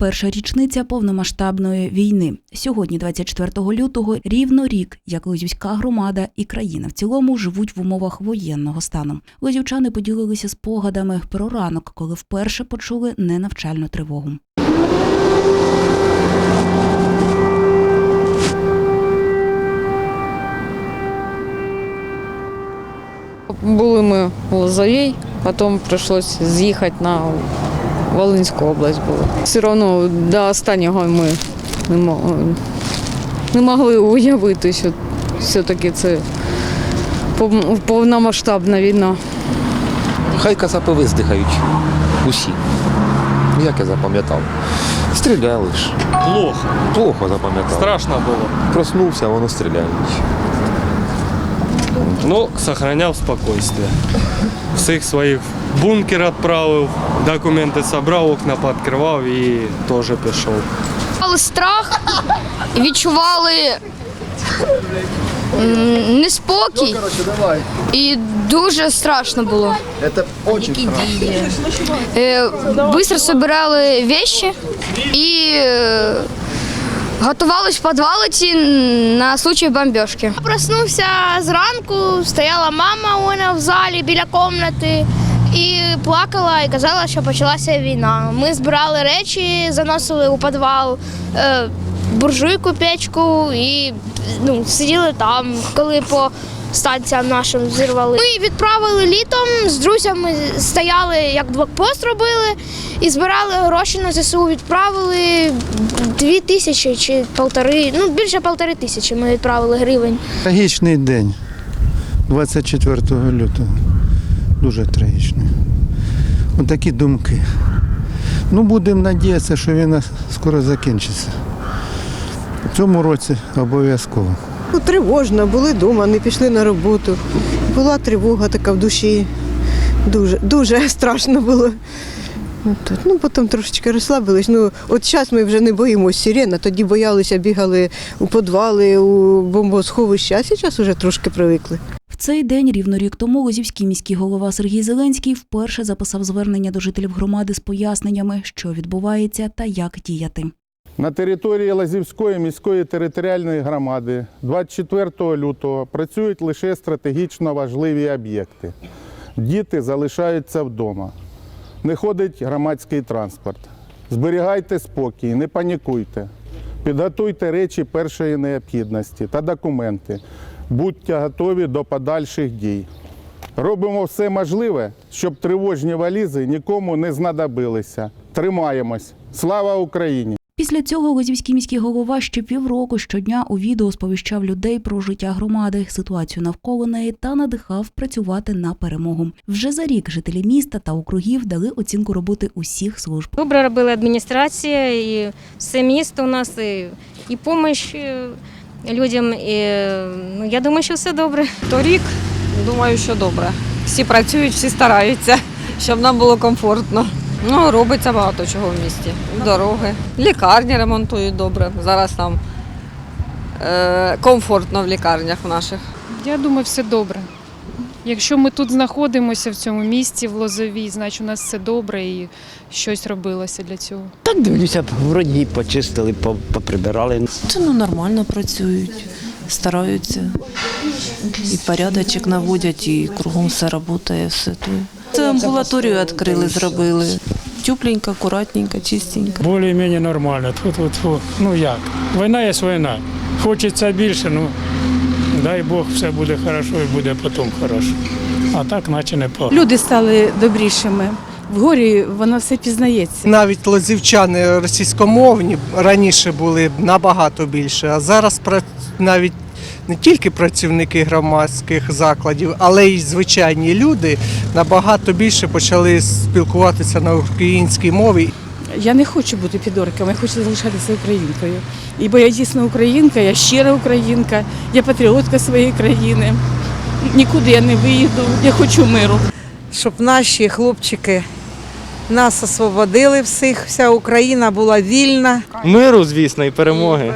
Перша річниця повномасштабної війни. Сьогодні, 24 лютого, рівно рік, як Лозівська громада і країна в цілому живуть в умовах воєнного стану. Лозівчани поділилися спогадами про ранок, коли вперше почули ненавчальну тривогу. Були ми в Лозовій, потім прийшлося з'їхати на Волинську область. Було. Все одно до останнього ми не, мо- не могли уявити, що все-таки це повномасштабна війна. Хай кацапи виздихають. Усі. Як я запам'ятав? Стріляли ж. Плохо. Плохо запам'ятав. Страшно было. Проснувся, воно стріляють. Но сохранял спокойствие. Всіх своїх в бункер відправив, документи зібрав, окна пооткривав і теж пішов. відчували страх, відчували м, неспокій. І дуже страшно було. Это очень страшно. Е, Быстро собирали вещи і е, готувались в підвалиці на случай бомбежки. Проснувся зранку, стояла мама у в залі біля кімнати і плакала і казала, що почалася війна. Ми збирали речі, заносили у підвал е, буржуйку, печку і ну, сиділи там, коли по станціям нашим зірвали. Ми відправили літом з друзями, стояли, як блокпост робили, і збирали гроші на ЗСУ. Відправили дві тисячі чи полтори, ну більше полтори тисячі ми відправили гривень. Трагічний день 24 лютого. Дуже трагічний. Отакі думки. Ну, будемо надіятися, що війна скоро закінчиться. В цьому році обов'язково. Ну, тривожно, були вдома, не пішли на роботу. Була тривога така в душі. Дуже, дуже страшно було. Ну, Ну, потім трошечки розслабились. Ну, от зараз ми вже не боїмося сирен, а тоді боялися, бігали у підвали, у бомбосховища, а зараз вже трошки привикли. В цей день, рівно рік тому, Лозівський міський голова Сергій Зеленський вперше записав звернення до жителів громади з поясненнями, що відбувається та як діяти. На території Лазівської міської територіальної громади 24 лютого працюють лише стратегічно важливі об'єкти. Діти залишаються вдома. Не ходить громадський транспорт. Зберігайте спокій, не панікуйте. Підготуйте речі першої необхідності та документи. Будьте готові до подальших дій. Робимо все можливе, щоб тривожні валізи нікому не знадобилися. Тримаємось. Слава Україні! Після цього Лозівський міський голова ще півроку щодня у відео сповіщав людей про життя громади, ситуацію навколо неї та надихав працювати на перемогу. Вже за рік жителі міста та округів дали оцінку роботи усіх служб. Добре робила адміністрація і все місто у нас, і, і допомога людям. І, ну, я думаю, що все добре. Торік, думаю, що добре. Всі працюють, всі стараються, щоб нам було комфортно. Ну, робиться багато чого в місті. Дороги, лікарні ремонтують добре. Зараз нам е, комфортно в лікарнях наших. Я думаю, все добре. Якщо ми тут знаходимося в цьому місті, в Лозовій, значить у нас все добре і щось робилося для цього. Так дивлюся, вроді почистили, поприбирали. Це ну нормально працюють, стараються. І порядочок наводять, і кругом все працює, все то. Амбулаторію відкрили, зробили. Тепленько, акуратненько, чистенько. Більш-менш нормально. Тут, ну як? Війна є війна. Хочеться більше, ну дай Бог, все буде хорошо і буде потім хорошо. А так, наче не погано. Люди стали добрішими. В горі воно все пізнається. Навіть лозівчани російськомовні раніше були набагато більше, а зараз навіть не тільки працівники громадських закладів, але й звичайні люди набагато більше почали спілкуватися на українській мові. Я не хочу бути підорком, я хочу залишатися українкою. І бо я дійсно українка, я щира українка, я патріотка своєї країни. Нікуди я не виїду, я хочу миру. Щоб наші хлопчики нас освободили всіх, вся Україна була вільна. Миру, звісно, і перемоги.